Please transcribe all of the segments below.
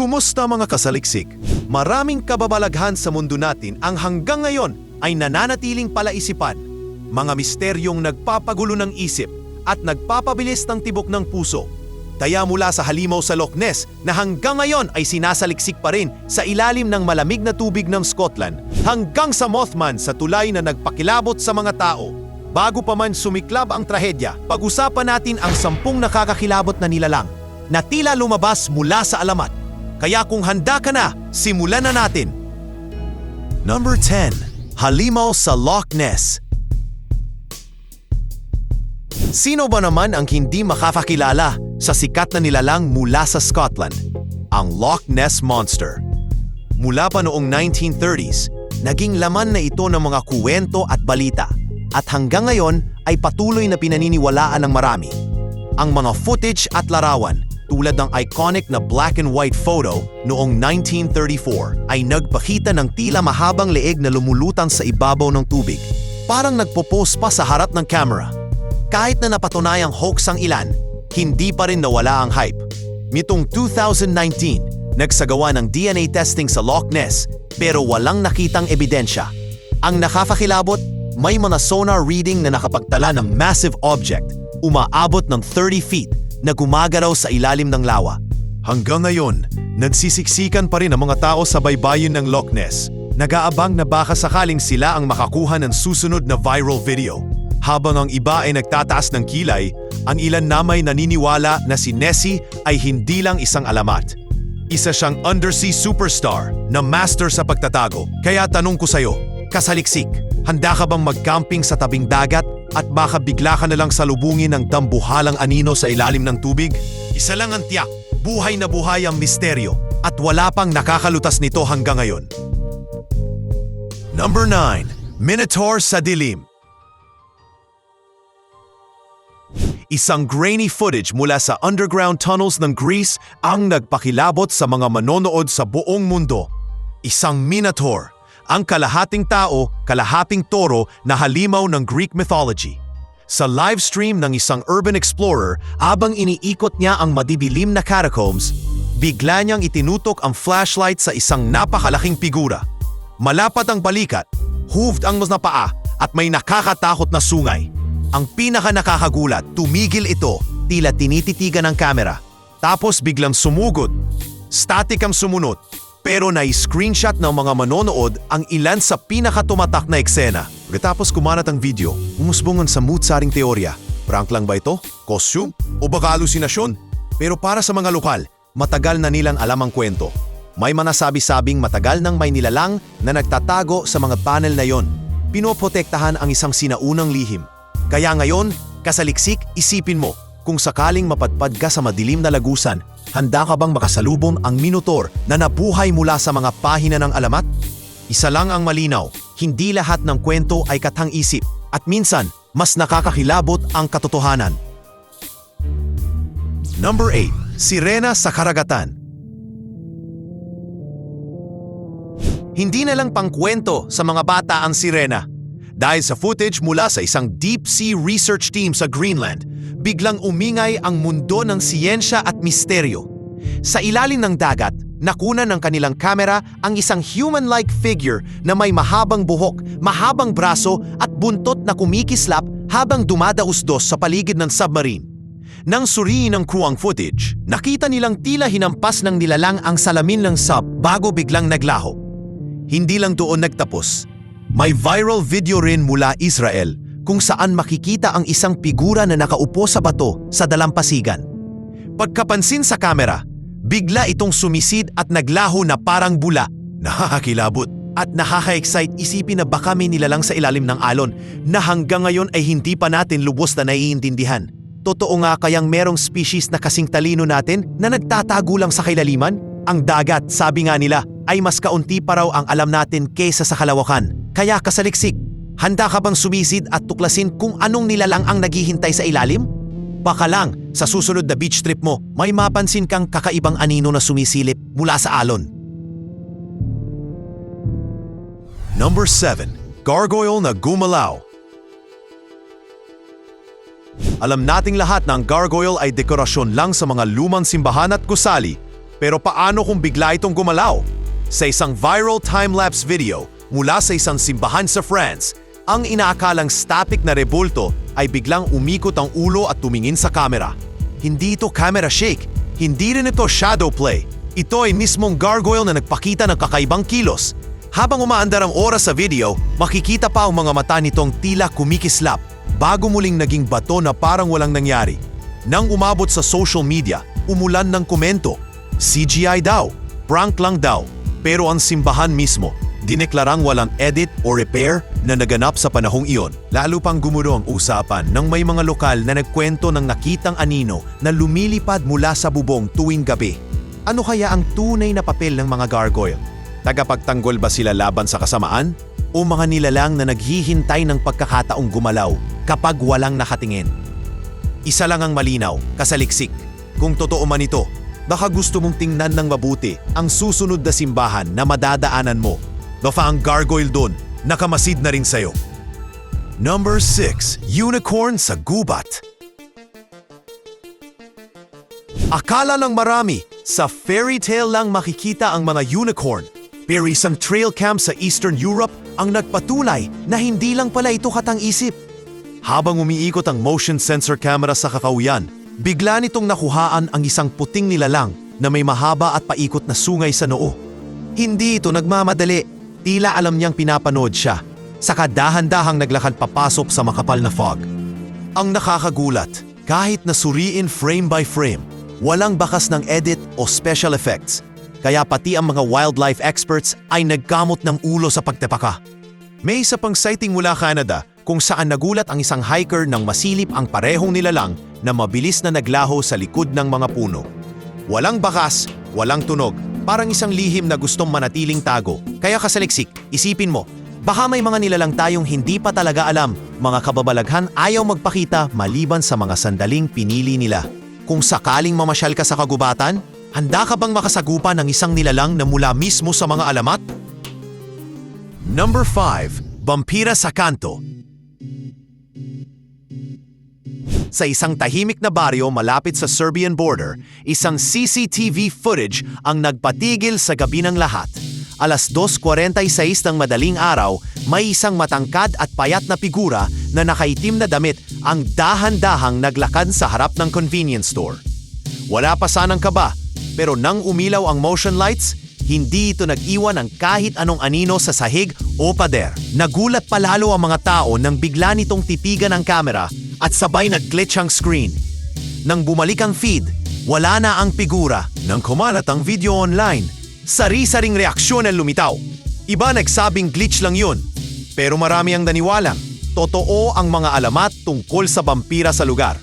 Kumusta mga kasaliksik? Maraming kababalaghan sa mundo natin ang hanggang ngayon ay nananatiling palaisipan. Mga misteryong nagpapagulo ng isip at nagpapabilis ng tibok ng puso. Kaya mula sa halimaw sa Loch Ness na hanggang ngayon ay sinasaliksik pa rin sa ilalim ng malamig na tubig ng Scotland hanggang sa Mothman sa tulay na nagpakilabot sa mga tao. Bago pa man sumiklab ang trahedya, pag-usapan natin ang sampung nakakakilabot na nilalang na tila lumabas mula sa alamat. Kaya kung handa ka na, simulan na natin. Number 10. Halimaw sa Loch Ness Sino ba naman ang hindi makakakilala sa sikat na nilalang mula sa Scotland? Ang Loch Ness Monster. Mula pa noong 1930s, naging laman na ito ng mga kuwento at balita at hanggang ngayon ay patuloy na pinaniniwalaan ng marami. Ang mga footage at larawan tulad ng iconic na black and white photo noong 1934 ay nagpakita ng tila mahabang leeg na lumulutang sa ibabaw ng tubig. Parang nagpo-pose pa sa harap ng camera. Kahit na napatunayang hoax ang ilan, hindi pa rin nawala ang hype. Mitong 2019, nagsagawa ng DNA testing sa Loch Ness pero walang nakitang ebidensya. Ang nakakakilabot, may mga sonar reading na nakapagtala ng massive object, umaabot ng 30 feet na gumagalaw sa ilalim ng lawa. Hanggang ngayon, nagsisiksikan pa rin ang mga tao sa baybayin ng Loch Ness. Nag-aabang na baka sakaling sila ang makakuha ng susunod na viral video. Habang ang iba ay nagtataas ng kilay, ang ilan namay naniniwala na si Nessie ay hindi lang isang alamat. Isa siyang undersea superstar na master sa pagtatago. Kaya tanong ko sa'yo, kasaliksik, handa ka bang mag-camping sa tabing dagat at baka bigla ka na lang salubungin ng dambuhalang anino sa ilalim ng tubig? Isa lang ang tiyak, buhay na buhay ang misteryo at wala pang nakakalutas nito hanggang ngayon. Number 9. Minotaur sa dilim Isang grainy footage mula sa underground tunnels ng Greece ang nagpakilabot sa mga manonood sa buong mundo. Isang minotaur, ang kalahating tao, kalahating toro na halimaw ng Greek mythology. Sa live stream ng isang urban explorer, abang iniikot niya ang madidilim na catacombs, bigla niyang itinutok ang flashlight sa isang napakalaking figura. Malapat ang balikat, hooved ang mas paa, at may nakakatakot na sungay. Ang pinaka nakakagulat, tumigil ito, tila tinititigan ng kamera. Tapos biglang sumugod. Static ang sumunod. Pero na-screenshot ng mga manonood ang ilan sa pinakatumatak na eksena. Pagkatapos kumalat ang video, umusbungan sa mood-saring teorya. Prank lang ba ito? Costume? O baka halusinasyon? Pero para sa mga lokal, matagal na nilang alam ang kwento. May mga sabi-sabing matagal nang may nilalang na nagtatago sa mga panel na yon. Pinoprotektahan ang isang sinaunang lihim. Kaya ngayon, kasaliksik, isipin mo, kung sakaling mapadpad ka sa madilim na lagusan, handa ka bang makasalubong ang minotor na nabuhay mula sa mga pahina ng alamat? Isa lang ang malinaw, hindi lahat ng kwento ay katang-isip at minsan, mas nakakakilabot ang katotohanan. Number 8. Sirena sa Karagatan Hindi na lang pangkwento sa mga bata ang sirena. Dahil sa footage mula sa isang deep sea research team sa Greenland, biglang umingay ang mundo ng siyensya at misteryo. Sa ilalim ng dagat, nakuna ng kanilang kamera ang isang human-like figure na may mahabang buhok, mahabang braso at buntot na kumikislap habang dumadausdos sa paligid ng submarine. Nang suriin ng crew ang footage, nakita nilang tila hinampas ng nilalang ang salamin ng sub bago biglang naglaho. Hindi lang doon nagtapos. May viral video rin mula Israel kung saan makikita ang isang figura na nakaupo sa bato sa dalampasigan. Pagkapansin sa kamera, bigla itong sumisid at naglaho na parang bula. Nakakakilabot at nakaka-excite isipin na baka may nilalang sa ilalim ng alon na hanggang ngayon ay hindi pa natin lubos na naiintindihan. Totoo nga kayang merong species na kasing talino natin na nagtatago lang sa kailaliman? Ang dagat, sabi nga nila, ay mas kaunti pa raw ang alam natin kaysa sa kalawakan. Kaya kasaliksik, handa ka bang sumisid at tuklasin kung anong nilalang ang naghihintay sa ilalim? Baka lang, sa susunod na beach trip mo, may mapansin kang kakaibang anino na sumisilip mula sa alon. Number 7. Gargoyle na gumalaw Alam nating lahat na ang gargoyle ay dekorasyon lang sa mga lumang simbahan at gusali. Pero paano kung bigla itong gumalaw? Sa isang viral time-lapse video mula sa isang simbahan sa France, ang inaakalang static na rebulto ay biglang umikot ang ulo at tumingin sa kamera. Hindi ito camera shake, hindi rin ito shadow play. Ito ay mismong gargoyle na nagpakita ng kakaibang kilos. Habang umaandar ang oras sa video, makikita pa ang mga mata nitong tila kumikislap bago muling naging bato na parang walang nangyari. Nang umabot sa social media, umulan ng komento. CGI daw, prank lang daw. Pero ang simbahan mismo, dineklarang walang edit o repair na naganap sa panahong iyon. Lalo pang gumulo ang usapan nang may mga lokal na nagkwento ng nakitang anino na lumilipad mula sa bubong tuwing gabi. Ano kaya ang tunay na papel ng mga gargoyle? Tagapagtanggol ba sila laban sa kasamaan? O mga nilalang na naghihintay ng pagkakataong gumalaw kapag walang nakatingin? Isa lang ang malinaw, kasaliksik. Kung totoo man ito, baka gusto mong tingnan ng mabuti ang susunod na simbahan na madadaanan mo. Baka ang gargoyle doon, nakamasid na rin sa'yo. Number 6. Unicorn sa gubat. Akala ng marami, sa fairy tale lang makikita ang mga unicorn. Pero isang trail camp sa Eastern Europe ang nagpatunay na hindi lang pala ito katang-isip. Habang umiikot ang motion sensor camera sa kakawian, bigla nitong nakuhaan ang isang puting nilalang na may mahaba at paikot na sungay sa noo. Hindi ito nagmamadali, tila alam niyang pinapanood siya. Saka dahan-dahang naglakad papasok sa makapal na fog. Ang nakakagulat, kahit nasuriin frame by frame, walang bakas ng edit o special effects. Kaya pati ang mga wildlife experts ay nagkamot ng ulo sa pagtepaka. May isa pang sighting mula Canada kung saan nagulat ang isang hiker nang masilip ang parehong nilalang na mabilis na naglaho sa likod ng mga puno. Walang bakas, walang tunog, parang isang lihim na gustong manatiling tago. Kaya kasaliksik, isipin mo, baka may mga nilalang tayong hindi pa talaga alam, mga kababalaghan ayaw magpakita maliban sa mga sandaling pinili nila. Kung sakaling mamasyal ka sa kagubatan, handa ka bang makasagupa ng isang nilalang na mula mismo sa mga alamat? Number 5. Vampira sa Kanto Sa isang tahimik na baryo malapit sa Serbian border, isang CCTV footage ang nagpatigil sa gabi ng lahat. Alas 2.46 ng madaling araw, may isang matangkad at payat na figura na nakaitim na damit ang dahan-dahang naglakad sa harap ng convenience store. Wala pa sanang kaba, pero nang umilaw ang motion lights, hindi ito nag-iwan ng kahit anong anino sa sahig o pader. Nagulat palalo ang mga tao nang bigla nitong titigan ang kamera at sabay nag-glitch ang screen. Nang bumalik ang feed, wala na ang figura. Nang kumalat ang video online, sari-saring reaksyon ang lumitaw. Iba nagsabing glitch lang yun. Pero marami ang naniwalang, totoo ang mga alamat tungkol sa vampira sa lugar.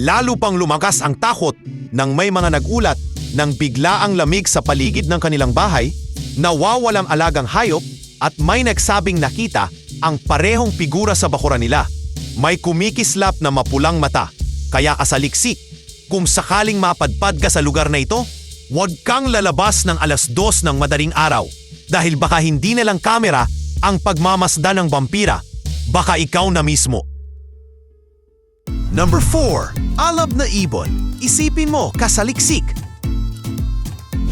Lalo pang lumakas ang takot nang may mga nagulat nang bigla ang lamig sa paligid ng kanilang bahay, nawawalang alagang hayop at may nagsabing nakita ang parehong figura sa bakuran nila. May kumikislap na mapulang mata, kaya kasaliksik. Kung sakaling mapadpad ka sa lugar na ito, huwag kang lalabas ng alas dos ng madaling araw dahil baka hindi na lang kamera ang pagmamasdan ng vampira, baka ikaw na mismo. Number 4. Alab na ibon. Isipin mo, kasaliksik.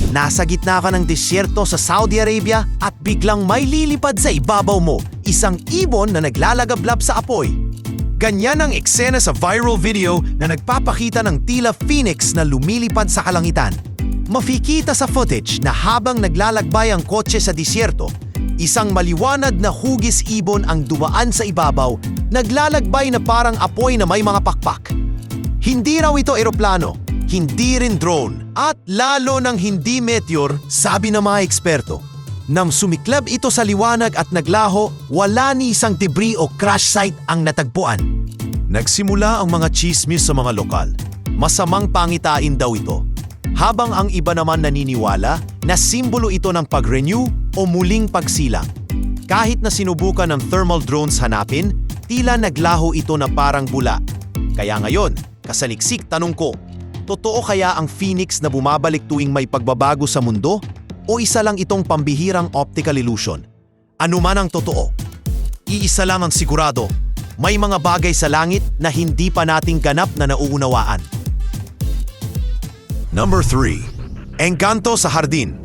Nasa gitna ka ng disyerto sa Saudi Arabia at biglang may lilipad sa ibabaw mo, isang ibon na naglalagablab sa apoy. Ganyan ang eksena sa viral video na nagpapakita ng tila phoenix na lumilipad sa kalangitan. Mafikita sa footage na habang naglalagbay ang kotse sa disyerto, isang maliwanag na hugis ibon ang dumaan sa ibabaw, naglalagbay na parang apoy na may mga pakpak. Hindi raw ito eroplano, hindi rin drone, at lalo ng hindi meteor, sabi ng mga eksperto. Nang sumiklab ito sa liwanag at naglaho, wala ni isang debris o crash site ang natagpuan. Nagsimula ang mga chismis sa mga lokal. Masamang pangitain daw ito. Habang ang iba naman naniniwala na simbolo ito ng pag-renew o muling pagsilang. Kahit na sinubukan ng thermal drones hanapin, tila naglaho ito na parang bula. Kaya ngayon, kasaliksik tanong ko, totoo kaya ang phoenix na bumabalik tuwing may pagbabago sa mundo? O isa lang itong pambihirang optical illusion? Ano man ang totoo, iisa lang ang sigurado, may mga bagay sa langit na hindi pa nating ganap na nauunawaan. Number 3. Engkanto sa hardin.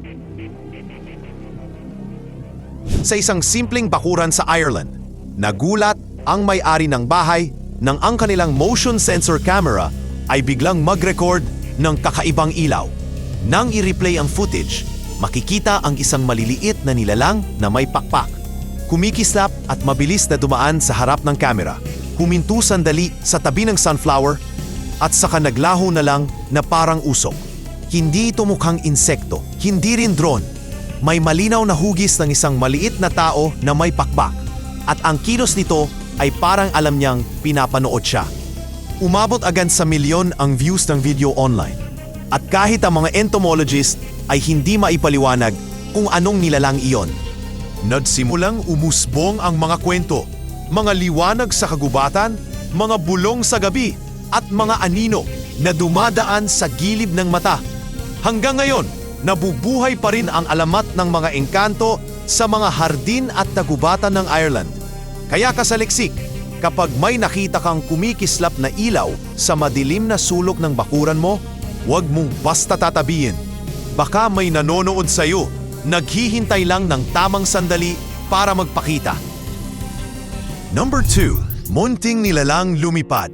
Sa isang simpleng bakuran sa Ireland, nagulat ang may-ari ng bahay nang ang kanilang motion sensor camera ay biglang mag-record ng kakaibang ilaw. Nang i-replay ang footage, makikita ang isang maliliit na nilalang na may pakpak. Kumikislap at mabilis na dumaan sa harap ng camera. Huminto sandali sa tabi ng sunflower at saka naglaho na lang na parang usok. Hindi ito mukhang insekto, hindi rin drone. May malinaw na hugis ng isang maliit na tao na may pakpak. At ang kilos nito ay parang alam niyang pinapanood siya. Umabot agad sa milyon ang views ng video online. At kahit ang mga entomologist ay hindi maipaliwanag kung anong nilalang iyon. Nagsimulang umusbong ang mga kwento, mga liwanag sa kagubatan, mga bulong sa gabi, at mga anino na dumadaan sa gilid ng mata. Hanggang ngayon, nabubuhay pa rin ang alamat ng mga engkanto sa mga hardin at tagubatan ng Ireland. Kaya kasaliksik, kapag may nakita kang kumikislap na ilaw sa madilim na sulok ng bakuran mo, huwag mong basta tatabihin. Baka may nanonood sa'yo, naghihintay lang ng tamang sandali para magpakita. Number 2. Munting nilalang lumipad.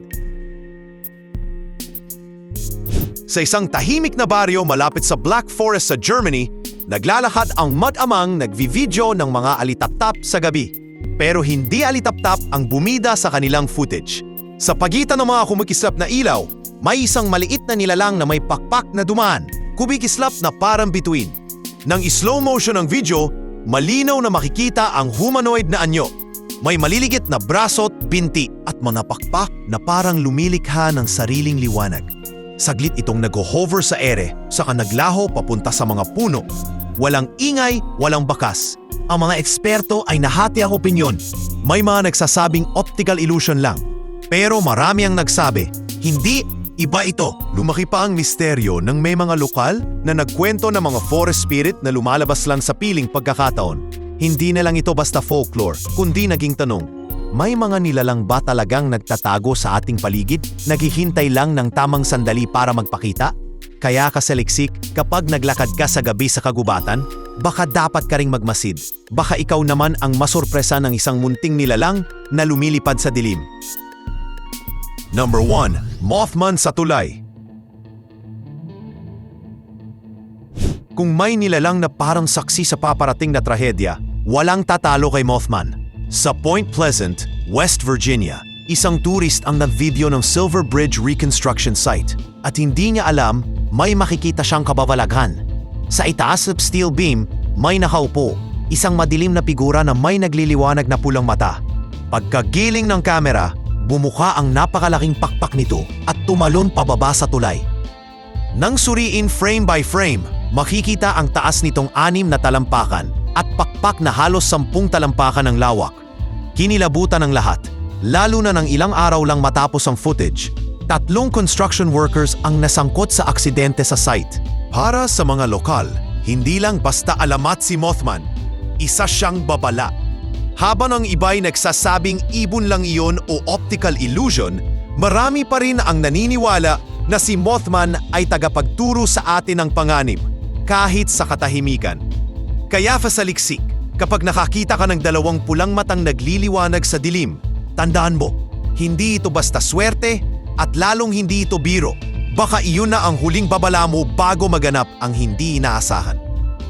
Sa isang tahimik na baryo malapit sa Black Forest sa Germany, naglalakad ang mag-amang nagvi-video ng mga alitaptap sa gabi. Pero hindi alitaptap ang bumida sa kanilang footage. Sa pagitan ng mga kumikislap na ilaw, may isang maliit na nilalang na may pakpak na dumaan, kumikislap na parang bituin. Nang slow motion ang video, malinaw na makikita ang humanoid na anyo. May maliligit na braso't binti at mga pakpak na parang lumilikha ng sariling liwanag. Saglit itong nag-hover sa ere, saka naglaho papunta sa mga puno. Walang ingay, walang bakas. Ang mga eksperto ay nahati ang opinyon. May mga nagsasabing optical illusion lang. Pero marami ang nagsabi, hindi, iba ito. Lumaki pa ang misteryo ng may mga lokal na nagkwento ng mga forest spirit na lumalabas lang sa piling pagkakataon. Hindi na lang ito basta folklore, kundi naging tanong. May mga nilalang ba talagang nagtatago sa ating paligid, naghihintay lang ng tamang sandali para magpakita? Kaya kasaliksik, kapag naglakad ka sa gabi sa kagubatan, baka dapat ka ring magmasid. Baka ikaw naman ang masurpresa ng isang munting nilalang na lumilipad sa dilim. Number 1. Mothman sa tulay Kung may nilalang na parang saksi sa paparating na trahedya, walang tatalo kay Mothman. Sa Point Pleasant, West Virginia, isang turist ang nag-video ng Silver Bridge Reconstruction Site at hindi niya alam may makikita siyang kababalaghan. Sa itaas ng steel beam, may nakaupo, isang madilim na figura na may nagliliwanag na pulang mata. Pagkagiling ng kamera, bumuka ang napakalaking pakpak nito at tumalon pababa sa tulay. Nang suriin frame by frame, makikita ang taas nitong anim na talampakan at pakpak na halos sampung talampakan ng lawak. Kinilabutan ng lahat, lalo na ng ilang araw lang matapos ang footage. Tatlong construction workers ang nasangkot sa aksidente sa site. Para sa mga lokal, hindi lang basta alamat si Mothman, isa siyang babala. Habang ang iba'y nagsasabing ibon lang iyon o optical illusion, marami pa rin ang naniniwala na si Mothman ay tagapagturo sa atin ng panganib, kahit sa katahimikan. Kaya fasaliksik, kapag nakakita ka ng dalawang pulang matang nagliliwanag sa dilim, tandaan mo, hindi ito basta swerte at lalong hindi ito biro. Baka iyon na ang huling babala mo bago maganap ang hindi inaasahan.